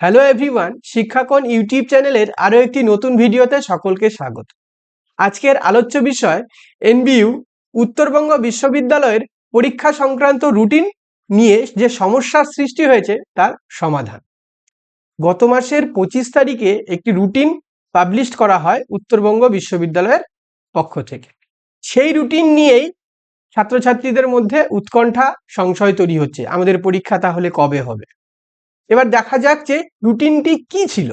Hello everyone শিক্ষাকন YouTube চ্যানেলের আরও একটি নতুন ভিডিওতে সকলকে স্বাগত। আজকের আলোচ্য বিষয় এনবিইউ উত্তরবঙ্গ বিশ্ববিদ্যালয়ের পরীক্ষা সংক্রান্ত রুটিন নিয়ে যে সমস্যার সৃষ্টি হয়েছে, তার সমাধান। গত মাসের পঁচিশ তারিখে একটি রুটিন পাবলিশ করা হয় উত্তরবঙ্গ বিশ্ববিদ্যালয়ের পক্ষ থেকে। সেই রুটিন নিয়েই ছাত্রছাত্রীদের মধ্যে উৎকণ্ঠা, সংশয় তৈরি হচ্ছে। আমাদের পরীক্ষা তাহলে কবে হবে? এবার দেখা যাক যে রুটিনটি কি ছিল।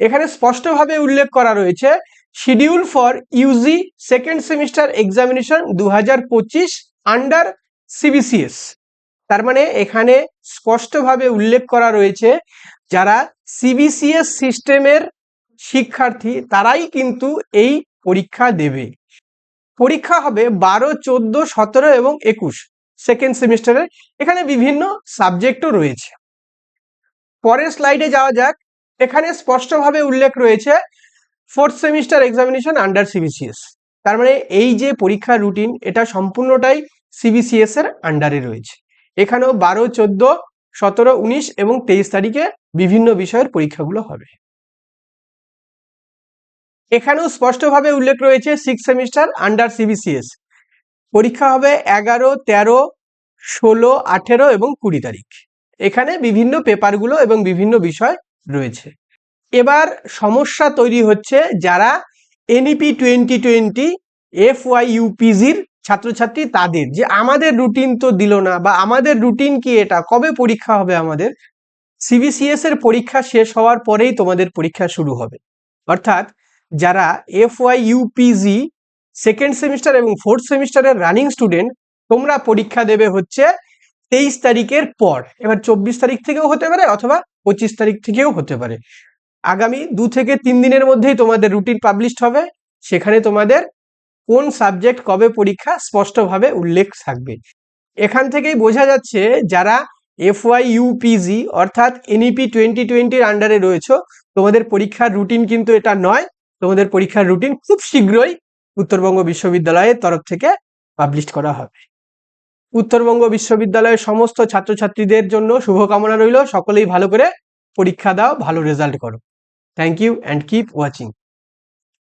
এখানে স্পষ্টভাবে উল্লেখ করা রয়েছে, schedule for UG second semester examination দু হাজার পঁচিশ আন্ডার সিবিসিএস। তার মানে এখানে স্পষ্টভাবে উল্লেখ করা রয়েছে, যারা সিবিসিএস সিস্টেমের শিক্ষার্থী, তারাই কিন্তু এই পরীক্ষা দেবে। পরীক্ষা হবে বারো, চোদ্দ, সতেরো এবং একুশ সেকেন্ড সেমিস্টারের। এখানে বিভিন্ন সাবজেক্টও রয়েছে। পরের স্লাইডে যাওয়া যাক। এখানে স্পষ্টভাবে উল্লেখ রয়েছে fourth semester examination under CBCS তার মানে এই যে পরীক্ষার রুটিন এটা সম্পূর্ণটাই সিবিসিএস এর আন্ডারে রয়েছে। এখানেও বারো, চোদ্দ, সতেরো, উনিশ এবং তেইশ তারিখে বিভিন্ন বিষয়ের পরীক্ষাগুলো হবে। এখানেও স্পষ্টভাবে উল্লেখ রয়েছে সিক্স সেমিস্টার আন্ডার সিবিসিএস পরীক্ষা হবে এগারো, তেরো, ষোলো, আঠেরো এবং কুড়ি তারিখ। এখানে বিভিন্ন পেপারগুলো এবং বিভিন্ন বিষয় রয়েছে। এবার সমস্যা তৈরি হচ্ছে যারা NEP twenty twenty F Y ইউপিজির ছাত্রছাত্রী তাদের, যে আমাদের রুটিন তো দিল না বা আমাদের রুটিন কি এটা, কবে পরীক্ষা হবে আমাদের? সিবিসিএস এর পরীক্ষা শেষ হওয়ার পরেই তোমাদের পরীক্ষা শুরু হবে। অর্থাৎ যারা F Y UPG second semester এবং ফোর্থ সেমিস্টারের রানিং স্টুডেন্ট তোমরা পরীক্ষা দেবে হচ্ছে তেইশ তারিখের পর, এবার চব্বিশ তারিখ থেকেও হতে পারে অথবা পঁচিশ তারিখ থেকেও হতে পারে। আগামী দু থেকে তিন দিনের মধ্যেই তোমাদের রুটিন পাবলিশড হবে। সেখানে তোমাদের কোন সাবজেক্ট কবে পরীক্ষা স্পষ্টভাবে উল্লেখ থাকবে। এখান থেকেই বোঝা যাচ্ছে যারা এফওয়াই ইউপিজি অর্থাৎ এনইপি টোয়েন্টি টোয়েন্টির আন্ডারে রয়েছে, তোমাদের পরীক্ষার রুটিন কিন্তু এটা নয়। তোমাদের পরীক্ষার রুটিন খুব শীঘ্রই উত্তরবঙ্গ বিশ্ববিদ্যালয়ের তরফ থেকে পাবলিশ করা হবে। উত্তরবঙ্গ বিশ্ববিদ্যালয়ের সমস্ত ছাত্রছাত্রীদের জন্য শুভকামনা রইল। সকলেই ভালো করে পরীক্ষা দাও, ভালো রেজাল্ট করো। Thank you and keep watching